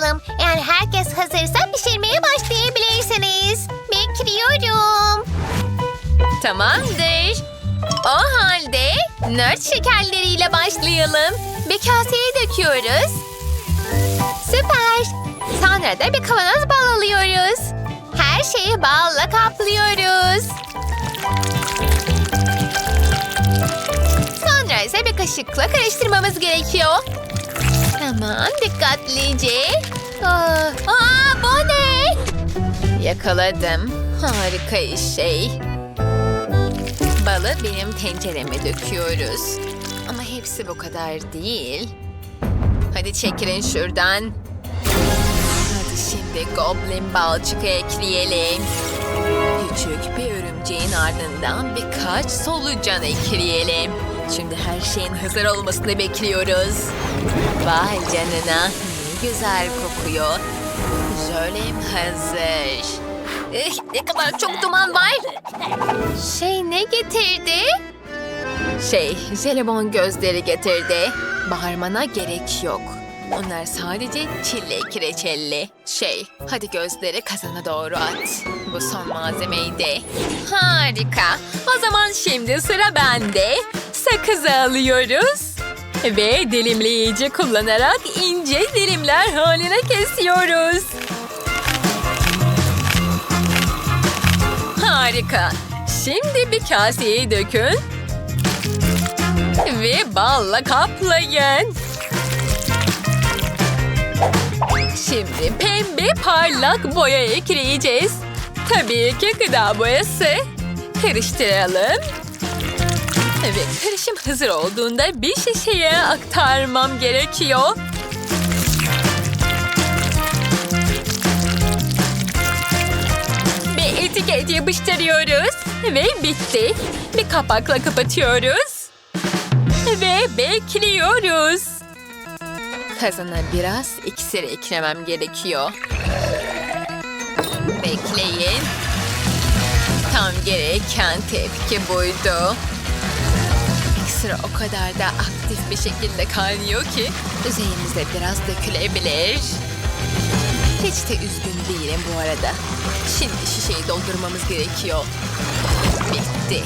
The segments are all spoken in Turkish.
başlayalım. Eğer herkes hazırsa pişirmeye başlayabilirsiniz. Bekliyorum. Tamamdır. O halde nört şekerleriyle başlayalım. Bir kaseye döküyoruz. Süper. Sonra da bir kavanoz bal alıyoruz. Her şeyi balla kaplıyoruz. Sonra ise bir kaşıkla karıştırmamız gerekiyor. Tamam, dikkatlice. Aa, aa, bu ne? Yakaladım. Harika şey. Balı benim tencereme döküyoruz. Ama hepsi bu kadar değil. Hadi çekilin şuradan. Hadi şimdi goblin balçıkı ekleyelim. Küçük bir örümceğin ardından birkaç solucan ekleyelim. Şimdi her şeyin hazır olmasını bekliyoruz. Vay canına ne güzel kokuyor. Jölem hazır. Eh, ne kadar çok duman var. Şey ne getirdi? Şey, jelibon gözleri getirdi. Bağırmana gerek yok. Onlar sadece çilek reçelli. Şey, hadi gözleri kazana doğru at. Bu son malzemeydi. Harika. O zaman şimdi sıra bende. Sakızı alıyoruz. Ve dilimleyici kullanarak ince dilimler haline kesiyoruz. Harika. Şimdi bir kaseye dökün. Ve balla kaplayın. Şimdi pembe parlak boya ekleyeceğiz. Tabii ki gıda boyası. Karıştıralım. Ve karışım hazır olduğunda bir şişeye aktarmam gerekiyor. Bir etiket yapıştırıyoruz. Ve bitti. Bir kapakla kapatıyoruz. Ve bekliyoruz. Kazana biraz iksir eklemem gerekiyor. Bekleyin. Tam gereken tepki buydu. İksir o kadar da aktif bir şekilde kaynıyor ki üzerinize biraz dökülebilir. Hiç de üzgün değilim bu arada. Şimdi şişeyi doldurmamız gerekiyor. Bitti.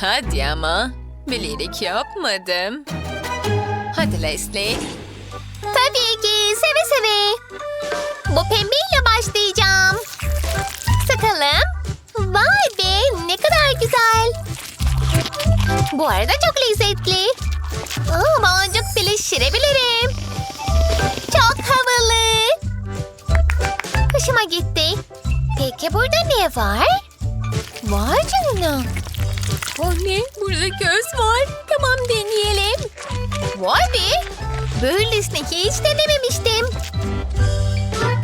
Hadi ama. Bilerek yapmadım. Hadi Leslie. Tabii ki seve seve. Bu pembeyle başlayacağım. Sıkalım. Vay be ne kadar güzel. Bu arada çok lezzetli. Aa, boncuk bile şirebilirim. Çok havalı. Hoşuma gitti. Peki burada ne var? Vay canına. Oh ne? Burada göz var. Tamam deneyelim. Vay be. Böylesini hiç denememiştim.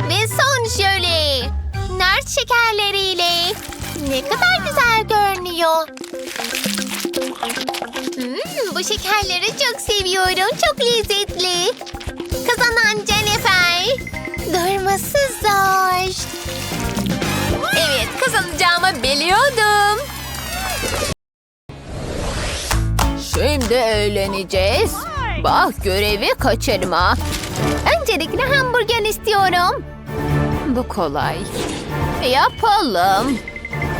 Ve son jöle. Nert şekerleriyle. Ne kadar güzel görünüyor. Hmm, bu şekerleri çok seviyorum. Çok lezzetli. Kazanan Jennifer. Durması zor. Evet kazanacağımı biliyordum. Şimdi eğleneceğiz. Bak görevi kaçırma. Öncelikle hamburger istiyorum. Bu kolay. Yapalım.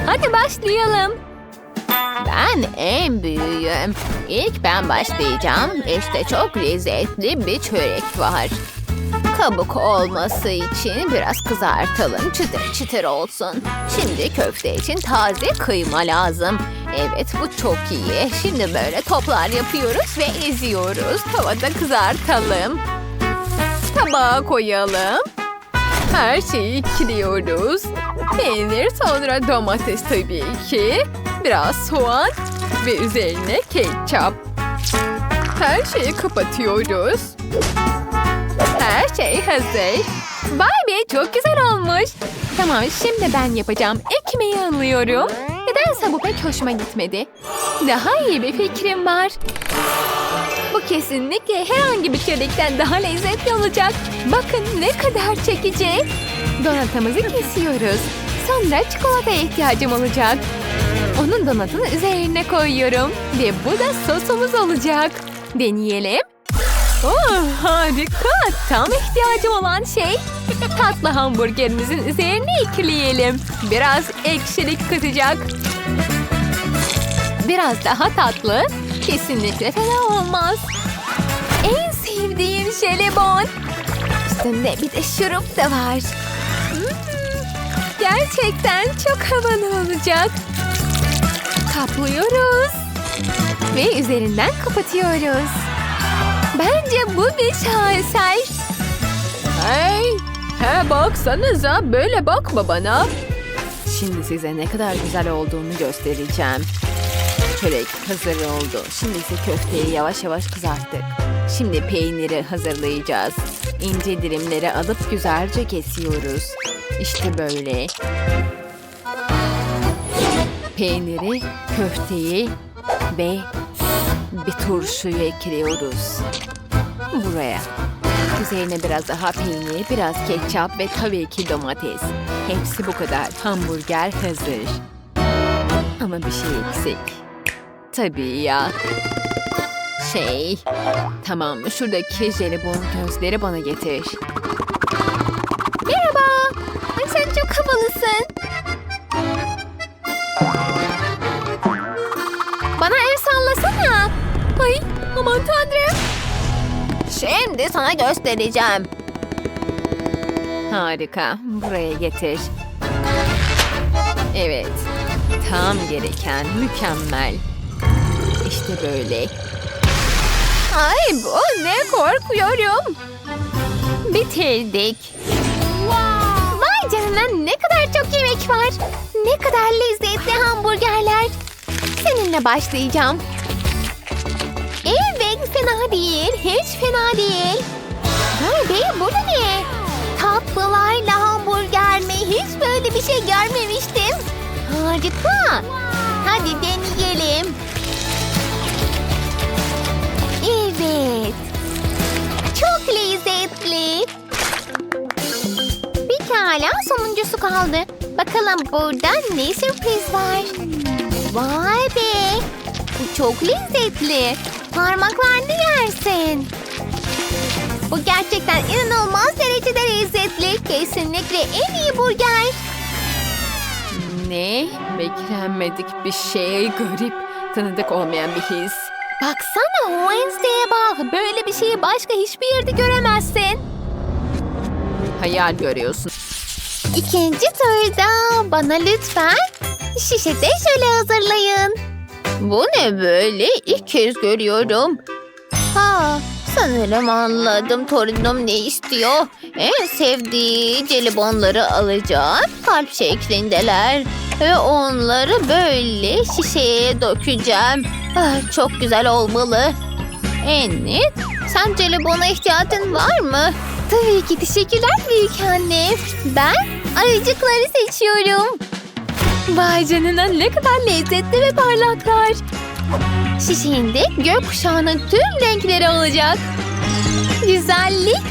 Hadi başlayalım. Ben en büyüğüm. İlk ben başlayacağım. İşte çok lezzetli bir çörek var. Kabuk olması için biraz kızartalım. Çıtır çıtır olsun. Şimdi köfte için taze kıyma lazım. Evet bu çok iyi. Şimdi böyle toplar yapıyoruz ve eziyoruz. Tavada kızartalım. Tabağa koyalım. Her şeyi ekliyoruz. Peynir sonra domates tabii ki. Biraz soğan ve üzerine ketçap. Her şeyi kapatıyoruz. Her şey hazır. Vay be çok güzel olmuş. Tamam şimdi ben yapacağım. Ekmeği alıyorum. Nedense bu pek hoşuma gitmedi. Daha iyi bir fikrim var. Bu kesinlikle herhangi bir çörekten daha lezzetli olacak. Bakın ne kadar çekici. Donatamızı kesiyoruz. Sonra çikolataya ihtiyacım olacak. Onun donatını üzerine koyuyorum. Ve bu da sosumuz olacak. Deneyelim. Oh, harika. Tam ihtiyacım olan şey. Tatlı hamburgerimizin üzerine ekleyelim. Biraz ekşilik katacak. Biraz daha tatlı. Kesinlikle fena olmaz. En sevdiğim jelibon. Üstünde bir de şurup da var. Hmm, gerçekten çok havalı olacak. Kaplıyoruz. Ve üzerinden kapatıyoruz. Bence bu bir şaheser. Hey, he baksanıza böyle bakma bana. Şimdi size ne kadar güzel olduğunu göstereceğim. Çörek hazır oldu. Şimdi ise köfteyi yavaş yavaş kızarttık. Şimdi peyniri hazırlayacağız. İnce dilimleri alıp güzelce kesiyoruz. İşte böyle. Peyniri, köfteyi ve bir turşuyu ekliyoruz. Buraya. Üzerine biraz daha peynir, biraz ketçap ve tabii ki domates. Hepsi bu kadar. Hamburger hazır. Ama bir şey eksik. Tabii ya. Şey... Tamam, şuradaki jelibon gözleri bana getir. Şimdi sana göstereceğim. Harika. Buraya getir. Evet. Tam gereken mükemmel. İşte böyle. Ay bu ne korkuyorum. Bitirdik. Vay canına ne kadar çok yemek var. Ne kadar lezzetli hamburgerler. Seninle başlayacağım. Fena değil. Hiç fena değil. Vay be bu ne? Tatlılarla hamburger mi? Hiç böyle bir şey görmemiştim. Harika. Hadi deneyelim. Evet. Çok lezzetli. Pekala sonuncusu kaldı. Bakalım burada ne sürpriz var. Vay be. Bu çok lezzetli. Parmaklarını yersin. Bu gerçekten inanılmaz derecede lezzetli. Kesinlikle en iyi burger. Ne? Beklenmedik bir şey. Garip. Tanıdık olmayan bir his. Baksana Wednesday'e bak. Böyle bir şeyi başka hiçbir yerde göremezsin. Hayal görüyorsun. İkinci turda bana lütfen şişede şöyle hazırlayın. Bu ne böyle? İlk kez görüyorum. Ha, sanırım anladım torunum ne istiyor. En sevdiği jelibonları alacak. Kalp şeklindeler. Ve onları böyle şişeye dökeceğim. Ah, çok güzel olmalı. Enid, sen jelibona ihtiyacın var mı? Tabii ki teşekkürler büyük anne. Ben ayıcıkları seçiyorum. Vay canına ne kadar lezzetli ve parlaklar. Şişeğinde gökkuşağının tüm renkleri olacak. Güzellik.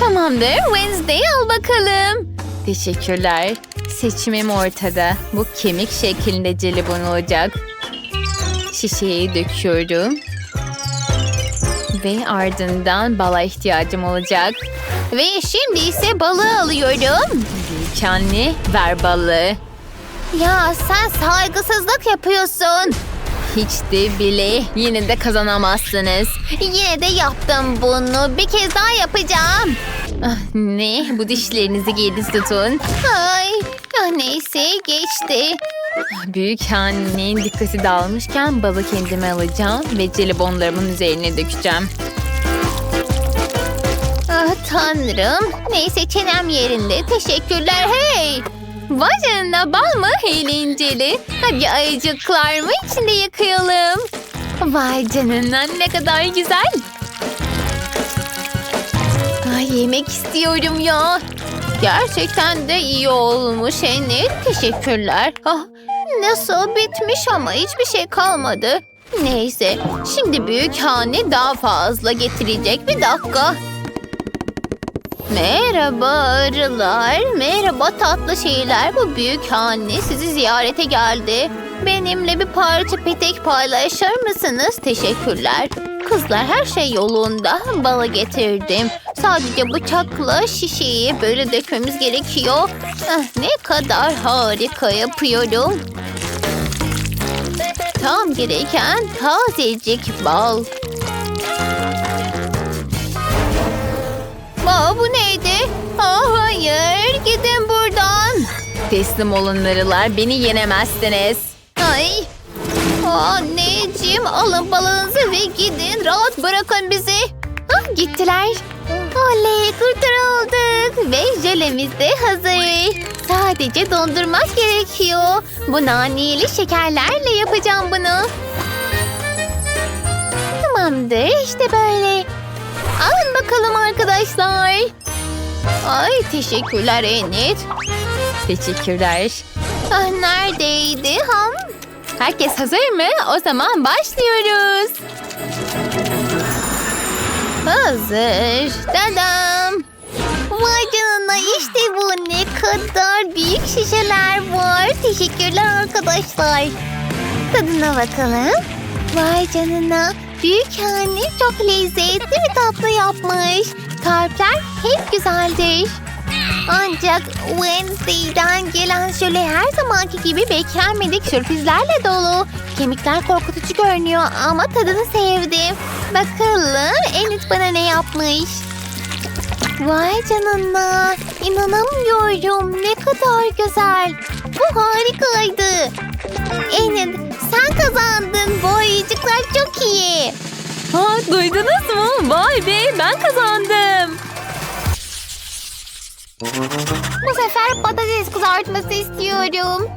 Tamamdır Wednesday al bakalım. Teşekkürler. Seçimim ortada. Bu kemik şeklinde jelibon olacak. Şişeyi döküyorum. Ve ardından bala ihtiyacım olacak. Ve şimdi ise balığı alıyorum. Anne ver balığı. Ya sen saygısızlık yapıyorsun. Hiç de bile yine de kazanamazsınız. Yine de yaptım bunu. Bir kez daha yapacağım. Ah, ne? Bu dişlerinizi geri tutun. Ay, ah, neyse geçti. Büyük annenin dikkati dağılmışken balı kendime alacağım ve jelibonlarımın üzerine dökeceğim. Tanrım. Neyse çenem yerinde. Teşekkürler hey. Vay canına bal mı? Eğlenceli. Hadi ayıcıklar mı içinde yakayalım. Vay canına ne kadar güzel. Ay yemek istiyorum ya. Gerçekten de iyi olmuş Enid. Teşekkürler. Ah, nasıl bitmiş ama hiçbir şey kalmadı. Neyse şimdi büyük hane daha fazla getirecek bir dakika. Merhaba arılar, merhaba tatlı şeyler. Bu büyük anne sizi ziyarete geldi. Benimle bir parça petek paylaşır mısınız? Teşekkürler. Kızlar her şey yolunda. Balı getirdim. Sadece bıçakla şişeyi böyle dökmemiz gerekiyor. Ah, ne kadar harika yapıyorum. Tam gereken tazecik bal. Aa, bu neydi? Aa, hayır gidin buradan. Teslim olun arılar beni yenemezsiniz. Ay. Anneciğim alın balığınızı ve gidin rahat bırakın bizi. Ah gittiler. Oley kurtarıldık ve jölemiz de hazır. Sadece dondurmak gerekiyor. Bu naneli şekerlerle yapacağım bunu. Tamamdır işte böyle. Alın bakalım arkadaşlar. Ay teşekkürler Enid. Teşekkürler. Ah, neredeydi ham? Herkes hazır mı? O zaman başlıyoruz. Hazır. Dadam. Vay canına işte bu ne kadar büyük şişeler var. Teşekkürler arkadaşlar. Tadına bakalım. Vay canına. Büyük anne çok lezzetli bir tatlı yapmış. Kalpler hep güzeldir. Ancak Wednesday'den gelen şöyle her zamanki gibi beklenmedik sürprizlerle dolu. Kemikler korkutucu görünüyor ama tadını sevdim. Bakalım Enid bana ne yapmış? Vay canına. İnanamıyorum. Ne kadar güzel. Bu harikaydı. Enid sen kazandın. Bu ayıcıklar çok iyi. Ha, duydunuz mu? Vay be ben kazandım. Bu sefer patates kızartması istiyorum.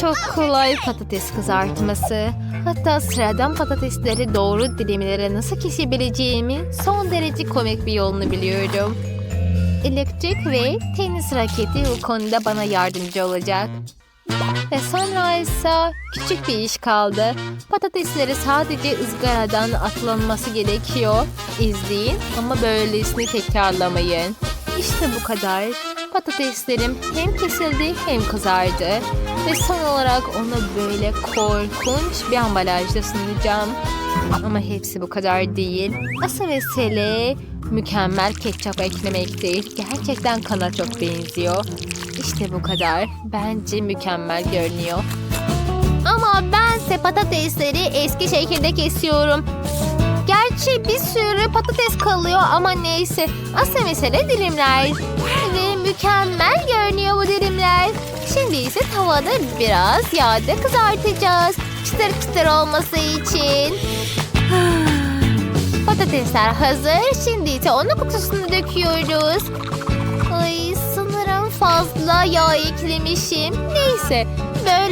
Çok kolay patates kızartması. Hatta sıradan patatesleri doğru dilimlere nasıl kesebileceğimi son derece komik bir yolunu biliyorum. Elektrik ve tenis raketi bu konuda bana yardımcı olacak. Ve sonra ise küçük bir iş kaldı. Patatesleri sadece ızgaradan atlanması gerekiyor. İzleyin ama böylesini tekrarlamayın. İşte bu kadar. Patateslerim hem kesildi hem kızardı. Ve son olarak onu böyle korkunç bir ambalajda sunacağım. Ama hepsi bu kadar değil. Asıl mesele mükemmel ketçap eklemektir. Gerçekten kana çok benziyor. İşte bu kadar. Bence mükemmel görünüyor. Ama bense patatesleri eski şekilde kesiyorum. Gerçi bir sürü patates kalıyor ama neyse. Asıl mesele dilimler. Ve mükemmel görünüyor bu dilimler. Şimdi ise tavada biraz yağda kızartacağız. Çıtır çıtır olması için. Patatesler hazır. Şimdi ise onun kutusunu döküyoruz. Fazla yağ eklemişim. Neyse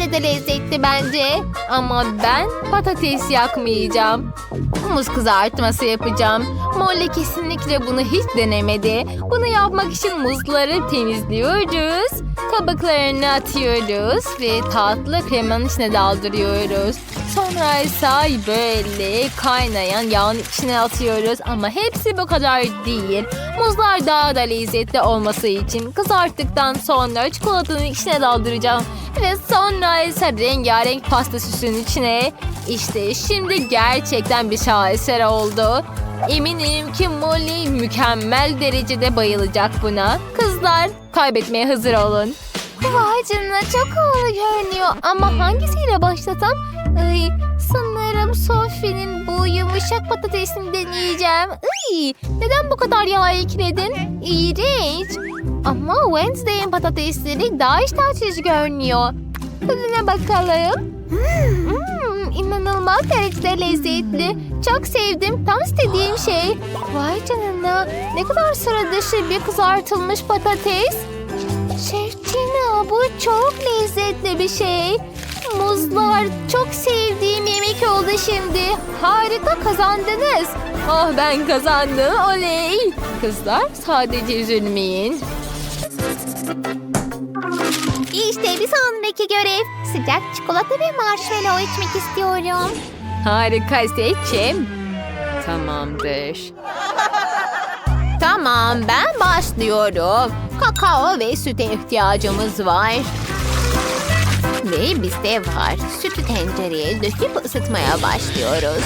böyle de lezzetli bence. Ama ben patates yakmayacağım. Muz kızartması yapacağım. Molly kesinlikle bunu hiç denemedi. Bunu yapmak için muzları temizliyoruz. Kabuklarını atıyoruz ve tatlı kremanın içine daldırıyoruz. Sonra ise böyle kaynayan yağın içine atıyoruz. Ama hepsi bu kadar değil. Muzlar daha da lezzetli olması için kızarttıktan sonra çikolatanın içine daldıracağım. Ve sonra ise rengarenk pasta süsünün içine. İşte şimdi gerçekten bir şaheser oldu. Eminim ki Molly mükemmel derecede bayılacak buna. Kızlar kaybetmeye hazır olun. Vay canına çok havalı görünüyor ama hangisiyle başlasam? Ay, sanırım Sophie'nin bu yumuşak patatesini deneyeceğim. Ay, neden bu kadar yağ ekledin? İğrenç. Ama Wednesday'in patatesleri daha iştah görünüyor. Tadına bakalım. Hmm, inanılmaz derecede lezzetli. Çok sevdim. Tam istediğim şey. Vay canına. Ne kadar sıra dışı bir kızartılmış patates. Şeftina bu çok lezzetli bir şey. Muzlar çok sevdiğim yemek oldu şimdi. Harika kazandınız. Oh ben kazandım oley. Kızlar sadece üzülmeyin. İşte bir sonraki görev. Sıcak çikolata ve marshmallow içmek istiyorum. Harika seçim. Tamamdır. Tamam ben başlıyorum. Kakao ve süte ihtiyacımız var. Ve bizde var. Sütü tencereye döküp ısıtmaya başlıyoruz.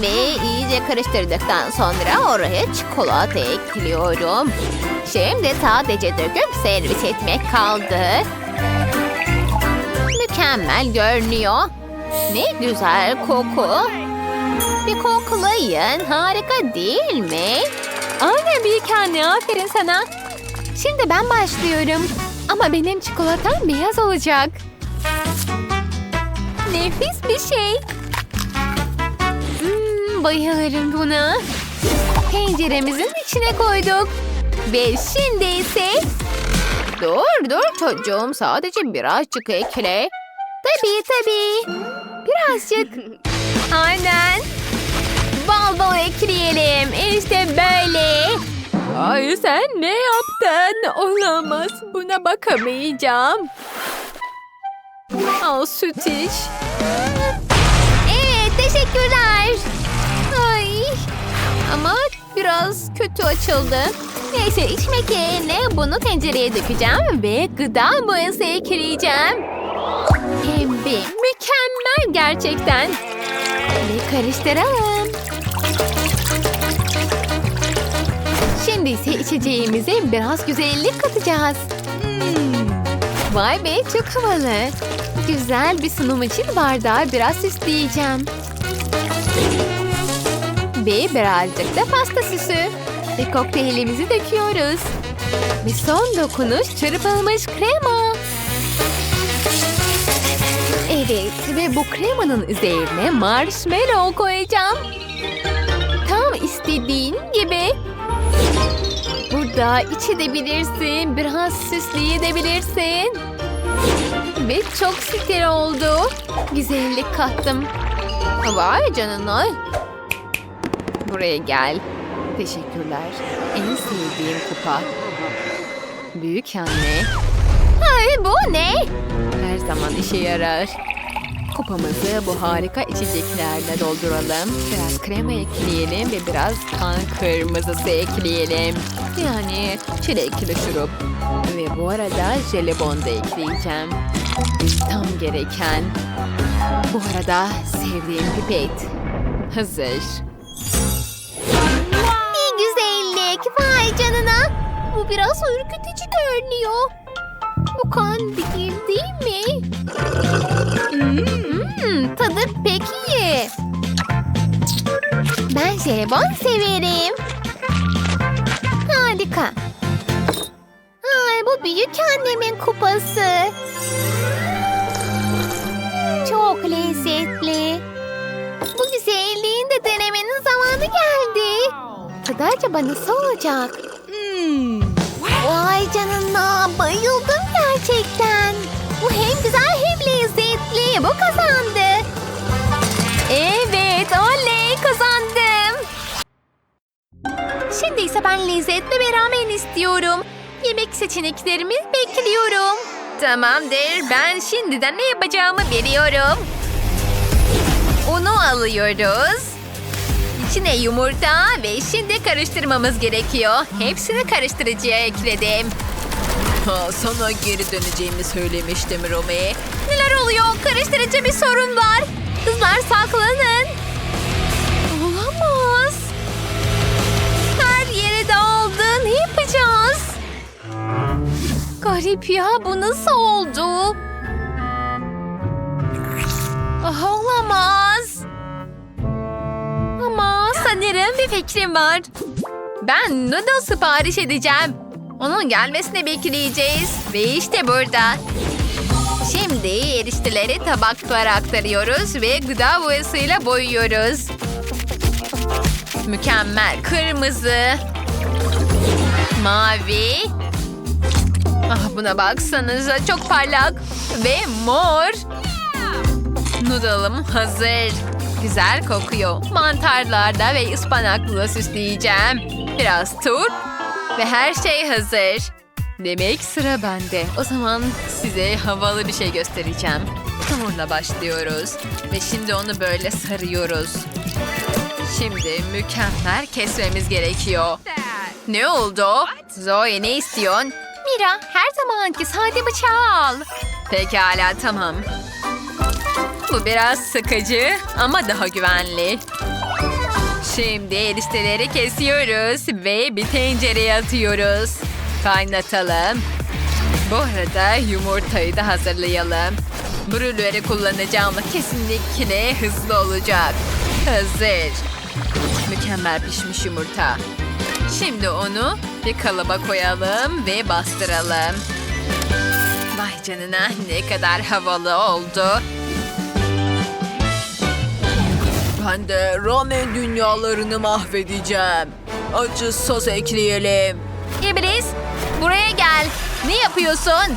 Ve iyice karıştırdıktan sonra oraya çikolata ekliyorum. Şimdi sadece döküp servis etmek kaldı. Mükemmel görünüyor. Ne güzel koku. Bir koklayın. Harika değil mi? Aynen büyük anne aferin sana. Şimdi ben başlıyorum. Ama benim çikolatam beyaz olacak. Nefis bir şey. Hmm, bayılırım buna. Tenceremizin içine koyduk. Ve şimdi ise Dur dur çocuğum sadece birazcık ekle. tabii tabii. Birazcık. Aynen. Bal bal ekleyelim. İşte böyle. Ay sen ne yaptın? Olamaz. Buna bakamayacağım. Al süt iç. Evet teşekkürler. Ay. Ama biraz kötü açıldı. Neyse içmek yerine bunu tencereye dökeceğim ve gıda boyası ekleyeceğim. Pembe mükemmel gerçekten. Ve karıştıralım. Şimdi ise içeceğimize biraz güzellik katacağız. Hmm. Vay be çok havalı. Güzel bir sunum için bardağı biraz süsleyeceğim. Ve birazcık da pasta süsü. Ve kokteylimizi döküyoruz. Ve son dokunuş çırpılmış krema. Evet ve bu kremanın üzerine marshmallow koyacağım. Tam istediğin gibi. Burada içebilirsin, biraz süsleyebilirsin. Ve çok ster oldu. Güzellik kattım. Vay canına. Buraya gel. Teşekkürler. En sevdiğim kupa. Büyük anne. Ay bu ne? Her zaman işe yarar. Kupamızı bu harika içeceklerle dolduralım. Biraz krema ekleyelim ve biraz kan kırmızısı ekleyelim. Yani çilekli şurup. Ve bu arada jelibon da ekleyeceğim. Tam gereken. Bu arada sevdiğim pipet. Hazır. Biraz ürkütücü görünüyor. Bu kan değil değil mi? Hmm, tadı pek iyi. Ben jelibon severim. Harika. Ay bu büyük annemin kupası. Çok lezzetli. Bu güzelliğin de denemenin zamanı geldi. Tadı acaba nasıl olacak? Vay canına bayıldım gerçekten. Bu hem güzel hem lezzetli. Bu kazandı. Evet oley kazandım. Şimdi ise ben lezzetle ve ramen istiyorum. Yemek seçeneklerimi bekliyorum. Tamamdır ben şimdiden ne yapacağımı biliyorum. Unu alıyoruz. İçine yumurta ve şimdi karıştırmamız gerekiyor. Hepsini karıştırıcıya ekledim. Ha, sana geri döneceğimi söylemiştim Romy. Neler oluyor? Karıştırıcı bir sorun var. Kızlar saklanın. Olamaz. Her yere dağıldı. Ne yapacağız? Garip ya bu nasıl oldu? Olamaz. Sanırım bir fikrim var. Ben noodle sipariş edeceğim. Onun gelmesini bekleyeceğiz. Ve işte burada. Şimdi erişteleri tabaklara aktarıyoruz ve gıda boyasıyla boyuyoruz. Mükemmel. Kırmızı. Mavi. Ah buna baksanıza çok parlak. Ve mor. Noodle'ım hazır. Güzel kokuyor. Mantarlarda ve ıspanakla süsleyeceğim. Biraz turp ve her şey hazır. Demek sıra bende. O zaman size havalı bir şey göstereceğim. Hamurla başlıyoruz. Ve şimdi onu böyle sarıyoruz. Şimdi mükemmel kesmemiz gerekiyor. Ne oldu? Zoe ne istiyorsun? Mira her zamanki sade bıçağı al. Pekala tamam. Bu biraz sıkıcı ama daha güvenli. Şimdi erişteleri kesiyoruz ve bir tencereye atıyoruz. Kaynatalım. Bu arada yumurtayı da hazırlayalım. Brülleri kullanacağım kesinlikle hızlı olacak. Hazır. Mükemmel pişmiş yumurta. Şimdi onu bir kalıba koyalım ve bastıralım. Vay canına ne kadar havalı oldu. Ben de ramen dünyalarını mahvedeceğim. Acı sos ekleyelim. İblis buraya gel. Ne yapıyorsun?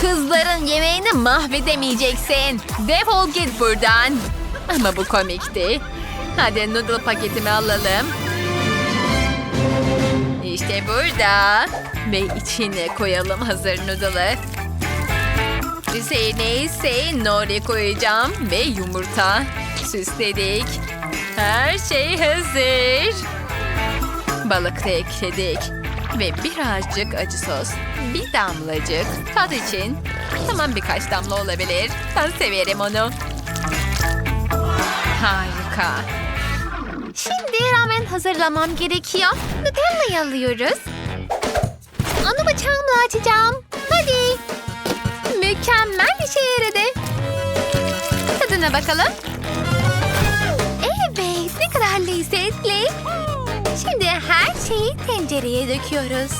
Kızların yemeğini mahvedemeyeceksin. Defol git buradan. Ama bu komikti. Hadi noodle paketimi alalım. İşte burada. Ve içine koyalım hazır noodle'ı. Üzerine ise nori koyacağım ve yumurta. Süsledik. Her şey hazır. Balık da ekledik. Ve birazcık acı sos. Bir damlacık tat için. Tamam birkaç damla olabilir. Ben severim onu. Harika. Şimdi ramen hazırlamam gerekiyor. Nutella'yı alıyoruz. Onu bıçağımla açacağım. Hadi. Mükemmel işe yaradı. Tadına bakalım. Kadar lezzetli. Şimdi her şeyi tencereye döküyoruz.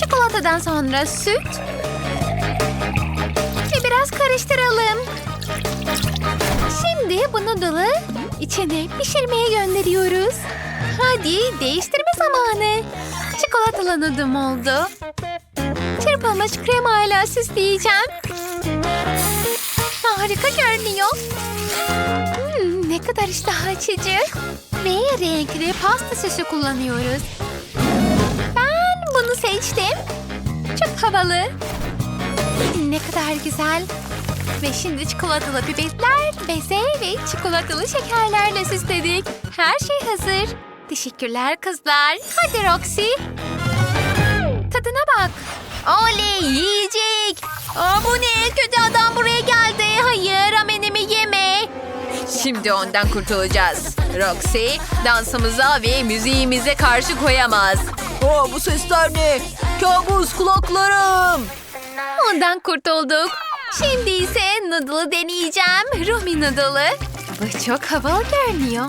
Çikolatadan sonra süt. Ve biraz karıştıralım. Şimdi bu noodle'ı içine pişirmeye gönderiyoruz. Hadi değiştirme zamanı. Çikolatalı noodle'ım oldu. Çırpılmış kremayla süsleyeceğim. Harika görünüyor. Ne kadar iştah açıcı. Ve renkli pasta süsü kullanıyoruz. Ben bunu seçtim. Çok havalı. Ne kadar güzel. Ve şimdi çikolatalı pipetler, beze ve çikolatalı şekerlerle süsledik. Her şey hazır. Teşekkürler kızlar. Hadi Roxy. Tadına bak. Oley yiyecek. Aa, bu ne? Kötü adam buraya geldi. Hayır ramenimi yeme. Şimdi ondan kurtulacağız. Roxy dansımıza ve müziğimize karşı koyamaz. Aa, bu sesler ne? Kabus kulaklarım. Ondan kurtulduk. Şimdi ise noodle'ı deneyeceğim. Rumi noodle'ı. Bu çok havalı görünüyor.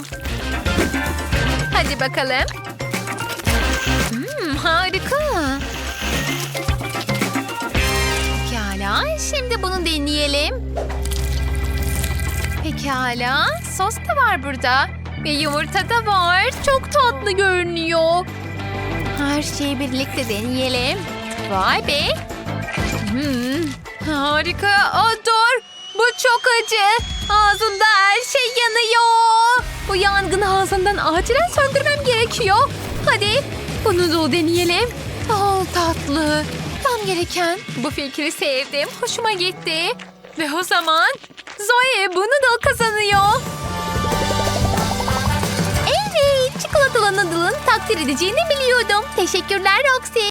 Hadi bakalım. Hmm, harika. Pekala, şimdi bunu deneyelim. Pekala, sos da var burada. Ve yumurta da var. Çok tatlı görünüyor. Her şeyi birlikte deneyelim. Vay be. Hmm, harika. Aa, dur. Bu çok acı. Ağzımda her şey yanıyor. Bu yangını ağzından acilen söndürmem gerekiyor. Hadi bunu da deneyelim. Al tatlı. Tam gereken. Bu fikri sevdim. Hoşuma gitti. Ve o zaman Zoe bunu da kazanıyor. Evet, çikolatalı noodle'ın takdir edeceğini biliyordum. Teşekkürler Roxy.